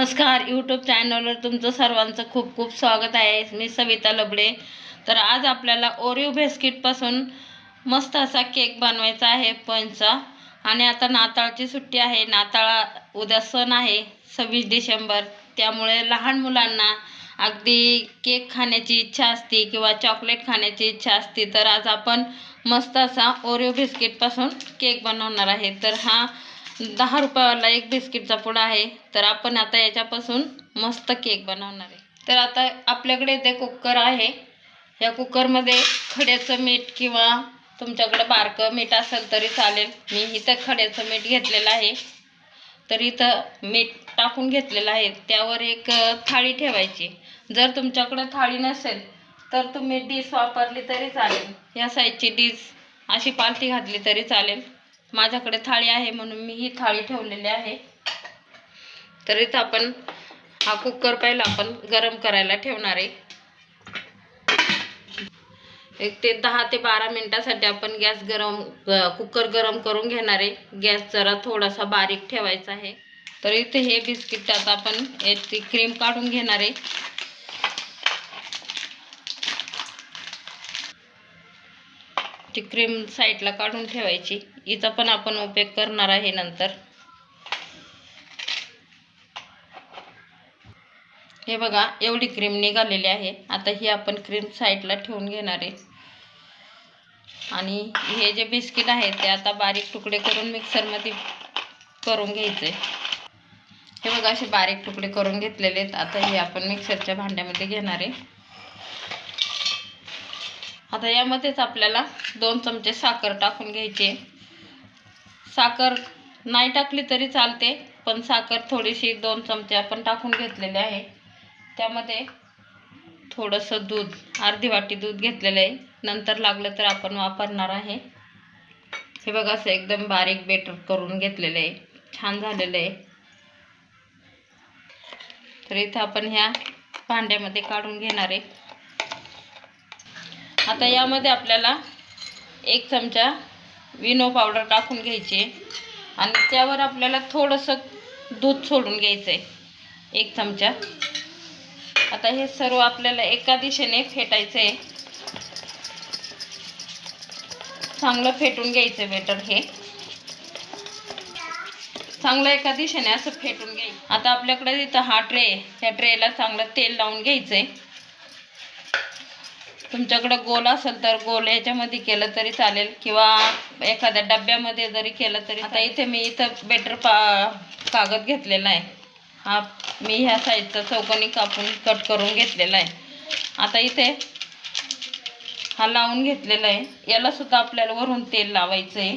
नमस्कार यूट्यूब चॅनलवर तुमचं सर्वांचं खूप खूप स्वागत आहे. मी सविता लबडे. तर आज आपल्याला ओरिओ बिस्किटपासून मस्त असा केक बनवायचा आहे पंचा आणि आता नाताळची सुट्टी आहे. नाताळा उद्या सण आहे सव्वीस डिसेंबर. त्यामुळे लहान मुलांना अगदी केक खाण्याची इच्छा असते किंवा चॉकलेट खाण्याची इच्छा असते तर आज आपण मस्त असा ओरिओ बिस्किटपासून केक बनवणार आहे. तर हा दहा रुपयावाला एक बिस्किटचा पुडा आहे. तर आपण आता याच्यापासून मस्त केक बनवणार आहे. तर आता आपल्याकडे इथे कुकर आहे. या कुकरमध्ये खड्याचं मीठ किंवा तुमच्याकडे बारकं मीठ असेल तरी चालेल. मी इथं खड्याचं मीठ घेतलेलं आहे. तर इथं मीठ टाकून घेतलेलं आहे. त्यावर एक थाळी ठेवायची. जर तुमच्याकडे थाळी नसेल तर तुम्ही डिश वापरली तरी चालेल. या साईजची डिश अशी पालथी घातली तरी चालेल. माझ्याकडे थाळी आहे म्हणून मी ही थाळी ठेवलेली आहे. तर इथं आपण हा कुकर पहिला आपण गरम करायला ठेवणार आहे. एक ते दहा ते बारा मिनटासाठी आपण गॅस गरम कुकर गरम करून घेणार आहे. गॅस जरा थोडासा बारीक ठेवायचा आहे. तर इथे हे बिस्किट आता आपण याची क्रीम काढून घेणार आहे. ती क्रीम साईडला काढून ठेवायची. हिचा पण आपण उपयोग करणार आहे नंतर. हे बघा एवढी क्रीम निघालेली आहे. आता ही आपण क्रीम साईडला ठेवून घेणार आहे. आणि हे जे बिस्किट आहे ते आता बारीक तुकडे करून मिक्सरमध्ये करून घ्यायचे हे बघा असे बारीक तुकडे करून घेतलेले आहेत. आता हे आपण मिक्सरच्या भांड्यामध्ये घेणार आहे. आता यामध्येच आपल्याला दोन चमचे साखर टाकून घ्यायची साखर नाही टाकली तरी चालते पण साखर थोडीशी दोन चमचे आपण टाकून घेतलेले आहे. त्यामध्ये थोडंसं दूध अर्धी वाटी दूध घेतलेलं आहे. नंतर लागलं तर आपण वापरणार आहे. हे बघा असं एकदम बारीक बेटर करून घेतलेलं आहे. छान झालेलं आहे. तर इथं आपण ह्या भांड्यामध्ये काढून घेणार आहे. आता यामध्ये आपल्याला एक चमचा विनो पावडर टाकून घ्यायची आणि त्यावर आपल्याला थोडंसं दूध सोडून घ्यायचं आहे एक चमचा. आता हे सर्व आपल्याला एका दिशेने फेटायचं आहे चांगलं फेटून घ्यायचं बेटर हे. चांगलं एका दिशेने असं फेटून घ्यायचं. आता आपल्याकडे इथं हा ट्रे आहे. त्या ट्रेला चांगलं तेल लावून घ्यायचं आहे तुमच्याकडं गोल असेल तर गोल याच्यामध्ये केलं तरी चालेल. किंवा एखाद्या डब्यामध्ये जरी केलं तरी आता इथे मी इथं बेटर पा कागद घेतलेला आहे. हा मी ह्या साईजचा चौकोनी कापून कट करून घेतलेला आहे. आता इथे हा लावून घेतलेला आहे. याला सुद्धा आपल्याला वरून तेल लावायचं आहे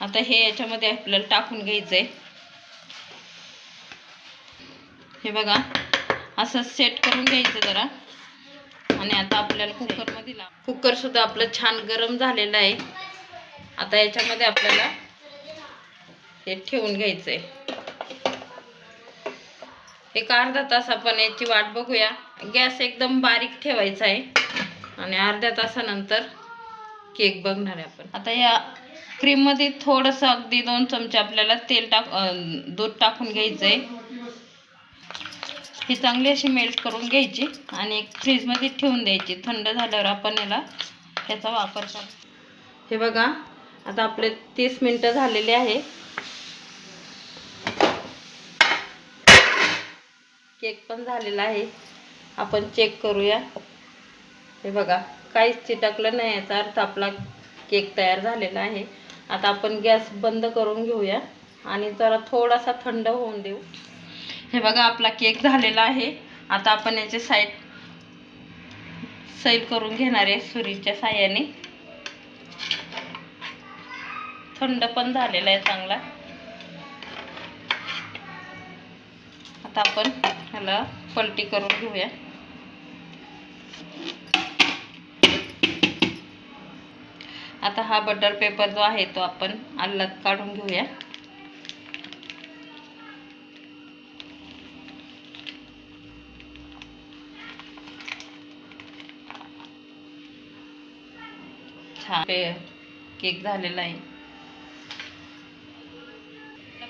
आता हे याच्यामध्ये आपल्याला टाकून घ्यायचं आहे हे बघा असं सेट करून घ्यायचं जरा. आणि आता आपल्याला कुकरमध्ये लाव. कुकरसुद्धा आपलं छान गरम झालेलं आहे. आता याच्यामध्ये आपल्याला हे ठेवून घ्यायचं आहे एक अर्धा तास आपण याची वाट बघूया. गॅस एकदम बारीक ठेवायचा आहे. आणि अर्ध्या तासानंतर केक बघणार आहे आपण. आता या क्रीममध्ये थोडंसं अगदी दोन चमचे आपल्याला तेल टाक दूध टाकून घ्यायचं आहे ही चांगली अशी मेल्ट करून घ्यायची आणि एक फ्रीजमध्ये ठेवून द्यायची. थंड झाल्यावर आपण याला ह्याचा वापर कर हे बघा आता आपले तीस मिनटं झालेले आहे. केक पण झालेला आहे. आपण चेक करूया. हे बघा काहीच चिटकलं नाही याचा अर्थ आपला केक तयार झालेला आहे. आता आपण गॅस बंद करून घेऊया आणि जरा थोडासा थंड होऊन देऊ. हे बघा आपला केक झालेला आहे. आता आपण याचे साईड सैल करून घेणार आहे सुरीच्या साह्याने. थंड पण झालेला आहे चांगला. आता आपण ह्याला पलटी करून घेऊया. आता हा बटर पेपर जो आहे तो आपण आल्लात काढून घेऊया. छान पे- केक झालेला आहे.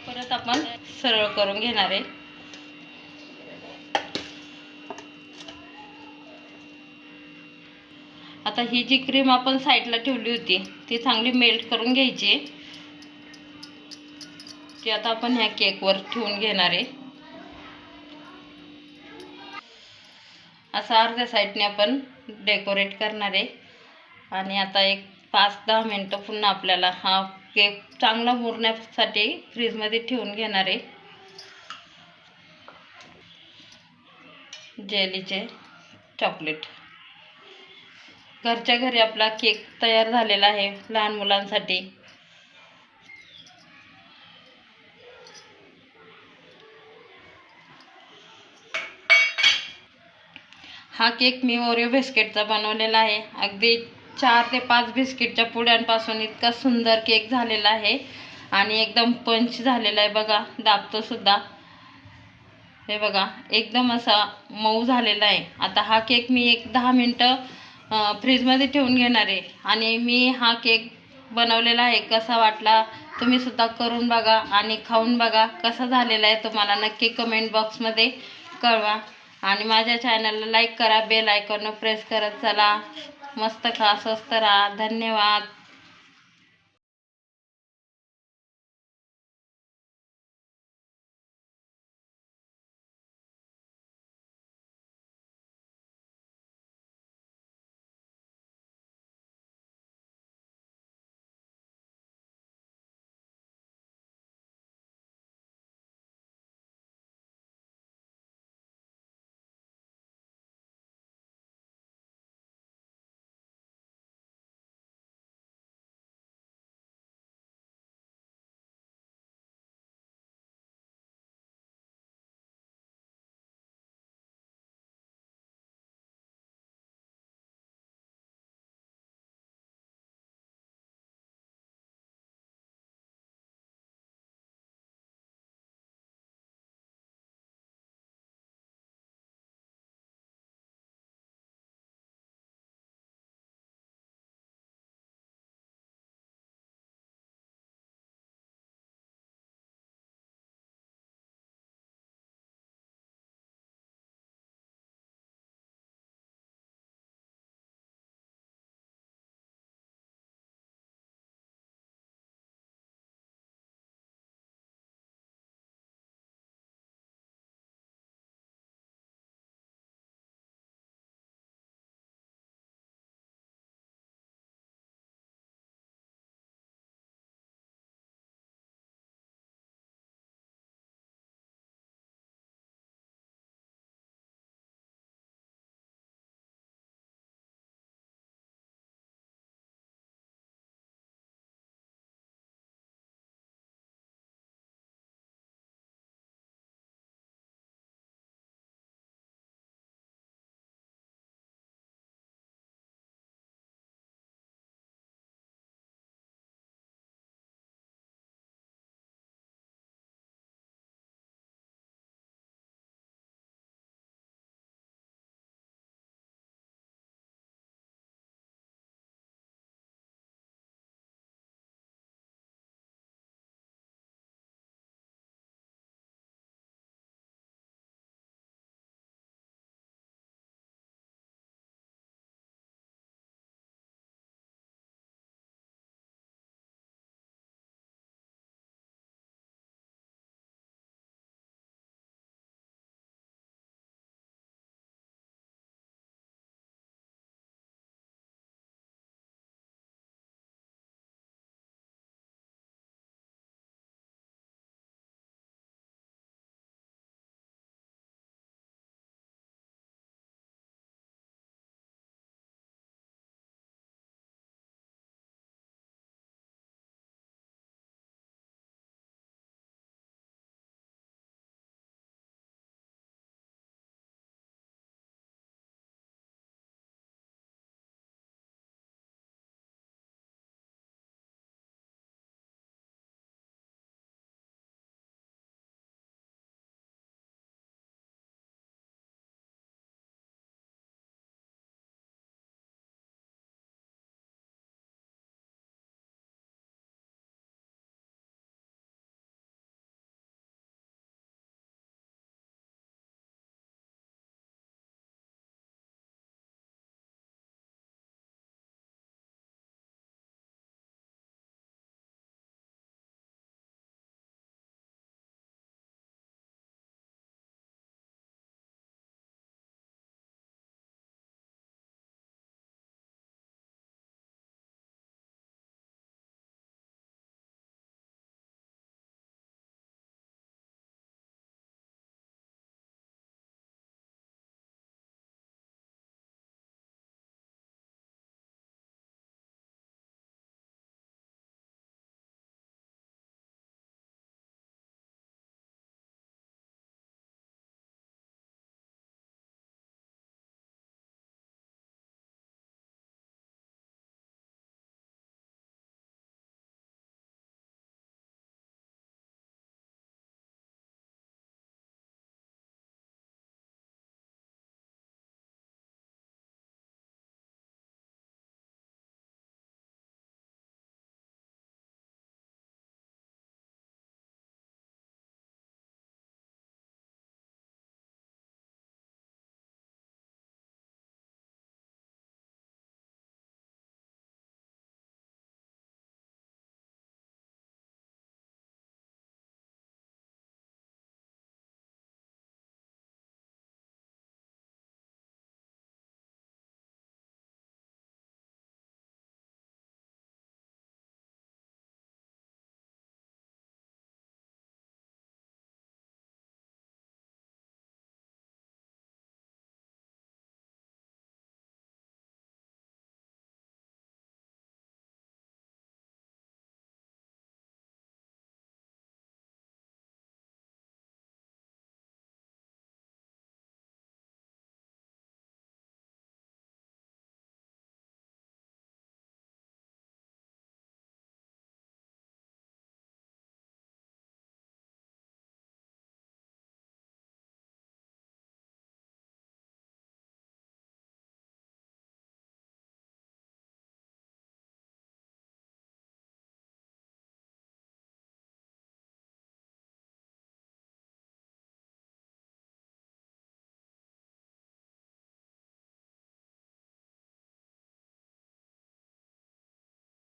परत आपण सरळ करून घेणार आहे. आता ही जी क्रीम आपण साईडला ठेवली होती ती चांगली मेल्ट करून घ्यायची. ती आता आपण ह्या केकवर ठेवून घेणार आहे. असं अर्ध्या साईडने आपण डेकोरेट करणार आहे. आणि आता एक पाच दहा मिनटं पुन्हा आपल्याला हा केक चांगला मुरण्यासाठी फ्रीजमध्ये ठेवून घेणार आहे. जेलीचे चॉकलेट. घरच्या घरी आपला केक तयार झालेला आहे लहान मुलांसाठी. हा केक मी ओरिओ बिस्किटचा बनवलेला आहे. अगदी चार ते पाच बिस्किटच्या पुड्यांपासून इतका सुंदर केक झालेला आहे. आणि एकदम पंच झालेला आहे बघा दाबतो सुद्धा. हे बघा एकदम असा मऊ झालेला आहे. आता हा केक मी एक दहा मिनटं फ्रीजमध्ये ठेवून घेणार आहे. आणि मी हा केक बनवलेला आहे कसा वाटला तुम्ही सुद्धा करून बघा आणि खाऊन बघा कसा झालेला आहे. तुम्हाला नक्की कमेंट बॉक्समध्ये कळवा. आणि माझ्या चॅनलला लाईक करा बेल आयकॉनवर प्रेस करत चला. मस्त खा स्वस्त राहा धन्यवाद.